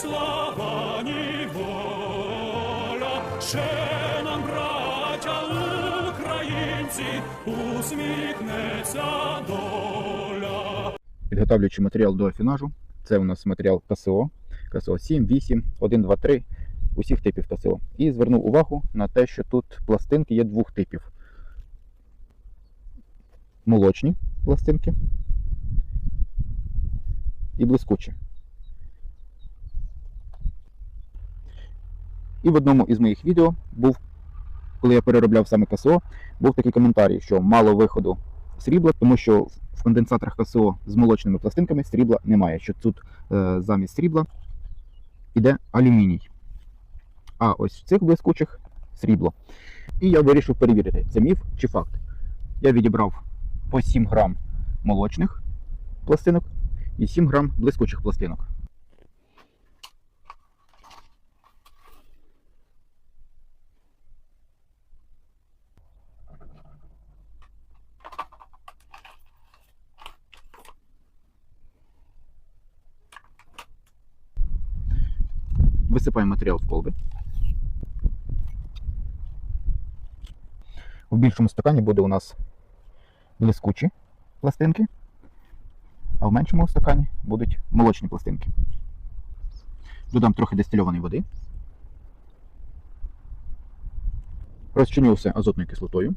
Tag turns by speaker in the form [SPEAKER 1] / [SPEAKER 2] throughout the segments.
[SPEAKER 1] слава, ні воля, ще нам, браття українці, усміхнеться доля.
[SPEAKER 2] Підготовлюючи матеріал до афінажу. Це у нас матеріал КСО, КСО 7, 8, 1, 2, 3, усіх типів КСО. І звернув увагу на те, що тут пластинки є двох типів. Молочні пластинки і блискучі. І в одному із моїх відео був, коли я переробляв саме КСО, був такий коментарій, що мало виходу срібла, тому що в конденсаторах КСО з молочними пластинками срібла немає. Що тут е, замість срібла іде алюміній. А ось в цих блискучих срібло. І я вирішив перевірити, це міф чи факт. Я відібрав по 7 грам молочних пластинок і 7 грам блискучих пластинок. Висипаємо матеріал в колби. В більшому стакані буде у нас блискучі пластинки, а в меншому стакані будуть молочні пластинки. Додам трохи дистильованої води. Розчиню все азотною кислотою.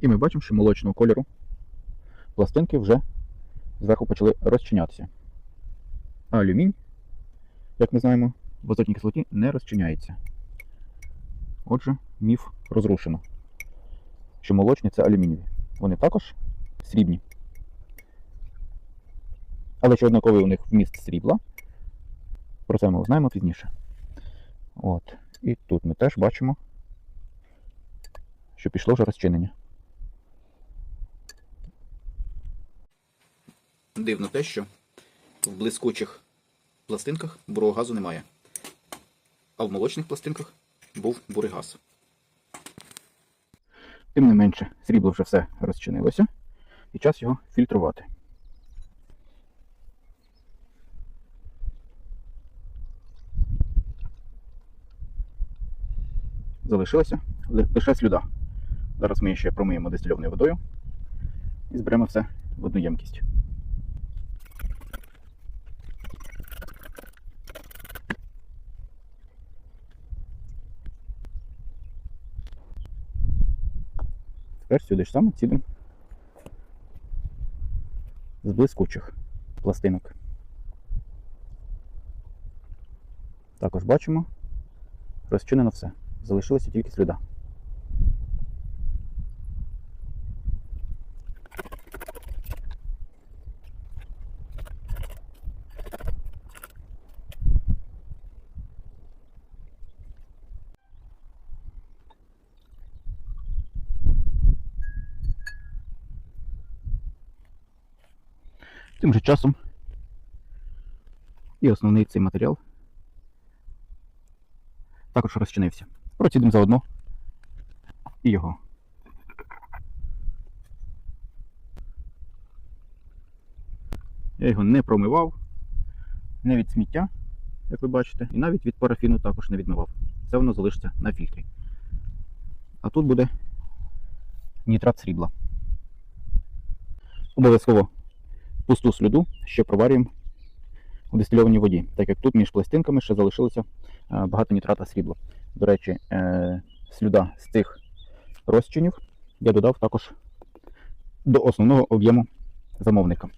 [SPEAKER 2] І ми бачимо, що молочного кольору пластинки вже зверху почали розчинятися. А алюмінь, як ми знаємо, в азотній кислоті не розчиняється. Отже, міф розрушено. Що молочні це алюмінієві. Вони також срібні. Але що однаковий у них вміст срібла. Про це ми узнаємо пізніше. От. І тут ми теж бачимо, що пішло вже розчинення. Дивно те, що в блискучих пластинках бурого газу немає. А в молочних пластинках був бурий газ. Тим не менше, срібло вже все розчинилося, і час його фільтрувати. Залишилося лише слюда. Зараз ми ще промиємо дистильованою водою і зберемо все в одну ємкість. Тепер сюди ж саме цілим з блискучих пластинок. Також бачимо, розчинено все. Залишилося тільки сліда. Тим же часом і основний цей матеріал також розчинився. Процідимо заодно і його. Я його не промивав, не від сміття, як ви бачите, і навіть від парафіну також не відмивав. Це воно залишиться на фільтрі. А тут буде нітрат срібла. Обов'язково пусту слюду ще проварюємо у дистильованій воді, так як тут між пластинками ще залишилося е, багато нітрата срібла. До речі, е, слюда з цих розчинів я додав також до основного об'єму замовника.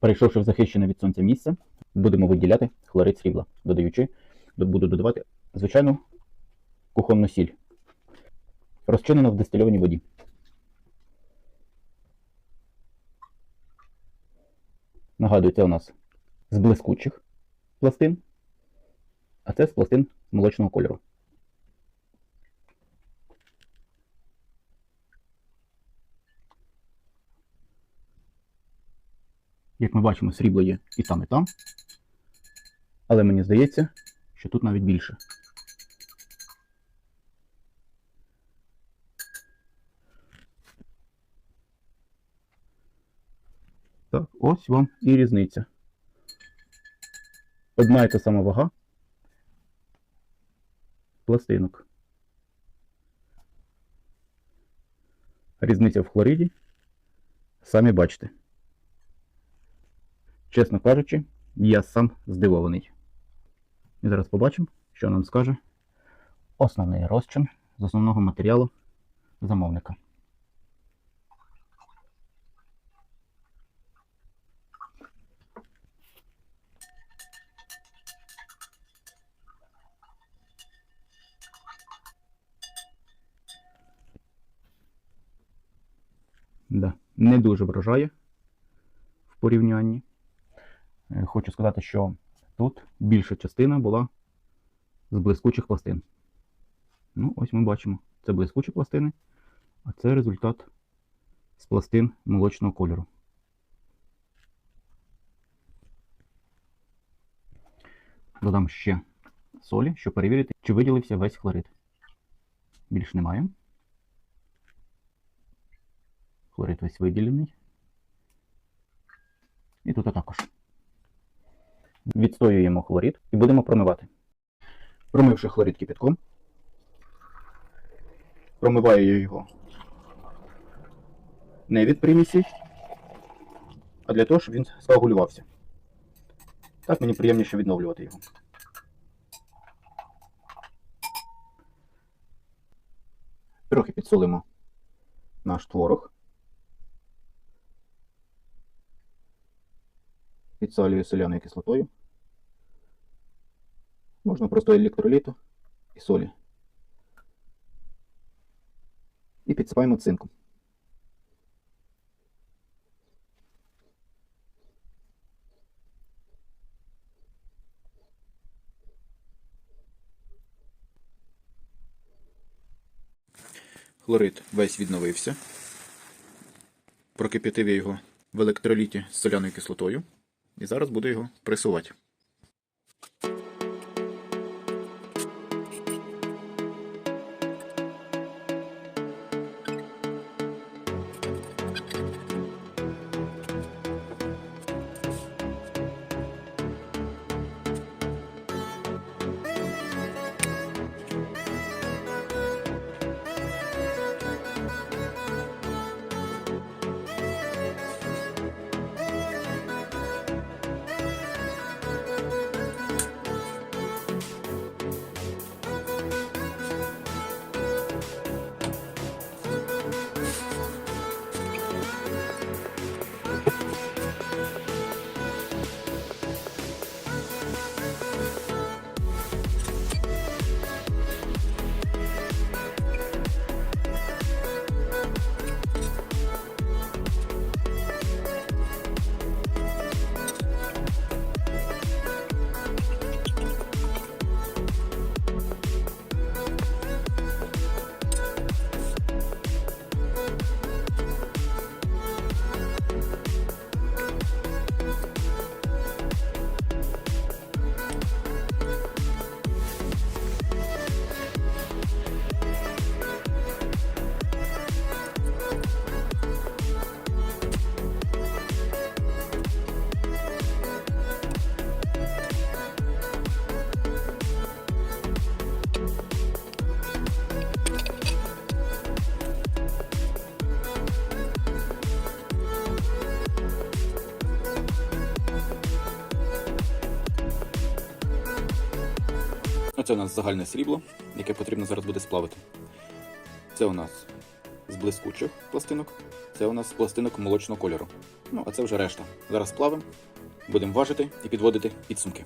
[SPEAKER 2] Перейшовши в захищене від сонця місце, будемо виділяти хлорид срібла, додаючи, буду додавати звичайну кухонну сіль, розчинену в дистильованій воді. Нагадую, це у нас з блискучих пластин, а це з пластин молочного кольору. Як ми бачимо, срібло є і там, і там. Але мені здається, що тут навіть більше. Так, ось вам і різниця. Одна і та сама вага пластинок. Різниця в хлориді. Самі бачите. Чесно кажучи, я сам здивований. І зараз побачимо, що нам скаже основний розчин з основного матеріалу замовника. Да, не дуже вражає в порівнянні. Е, Хочу сказати, що тут більша частина була з блискучих пластин. Ну, ось ми бачимо, це блискучі пластини, а це результат з пластин молочного кольору. Додам ще солі, щоб перевірити, чи виділився весь хлорид. Більш немає. Хлорид весь виділений. І тут також. Відстоюємо хлорид і будемо промивати. Промивши хлорид кипятком, промиваю я його не від примісі, а для того, щоб він скоагулювався. Так мені приємніше відновлювати його. Трохи підсолимо наш творог. Підсалюю соляною кислотою. Можна просто електроліту і солі. І підсипаємо цинком. Хлорид весь відновився. Прокип'ятив я його в електроліті з соляною кислотою. І зараз буду його пресувати. Оце у нас загальне срібло, яке потрібно зараз буде сплавити. Це у нас з блискучих пластинок, це у нас пластинок молочного кольору. Ну, а це вже решта. Зараз сплавимо, будемо важити і підводити підсумки.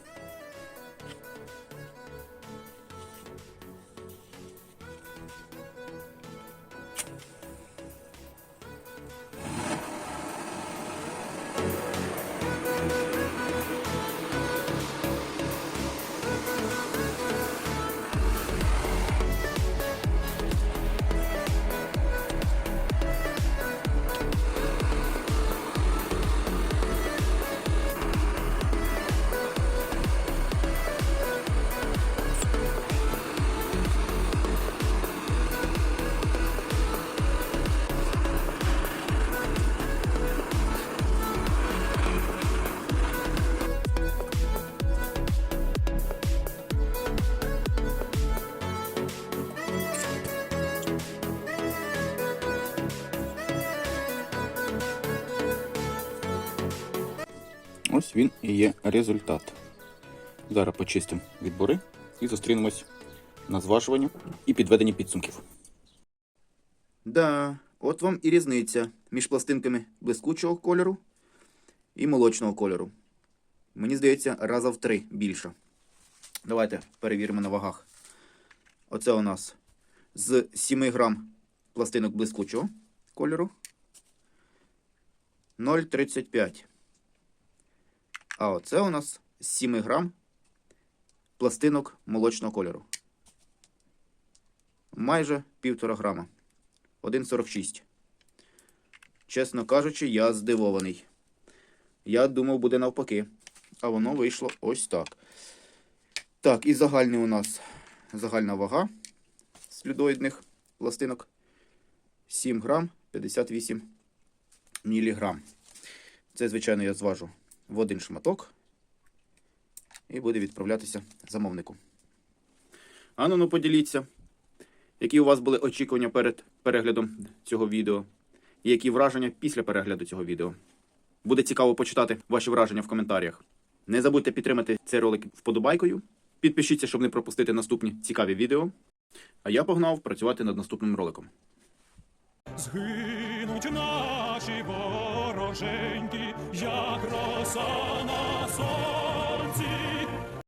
[SPEAKER 2] Ось він і є результат. Зараз почистимо відбори і зустрінемось на зважуванні і підведенні підсумків. Да, от вам і різниця між пластинками блискучого кольору і молочного кольору. Мені здається, раза в три більше. Давайте перевіримо на вагах. Оце у нас з 7 грам пластинок блискучого кольору 0,35. А оце у нас 7 грам пластинок молочного кольору. Майже півтора грама. 1,46. Чесно кажучи, я здивований. Я думав, буде навпаки. А воно вийшло ось так. Так, і загальний у нас загальна вага слюдоїдних пластинок 7 грам 58 міліграм. Це, звичайно, я зважу в один шматок і буде відправлятися замовнику. Ану, ну поділіться, які у вас були очікування перед переглядом цього відео, і які враження після перегляду цього відео. Буде цікаво почитати ваші враження в коментарях. Не забудьте підтримати цей ролик вподобайкою. Підпишіться, щоб не пропустити наступні цікаві відео. А я погнав працювати над наступним роликом.
[SPEAKER 1] Згинуть наші дороженькі, як роса на сонці.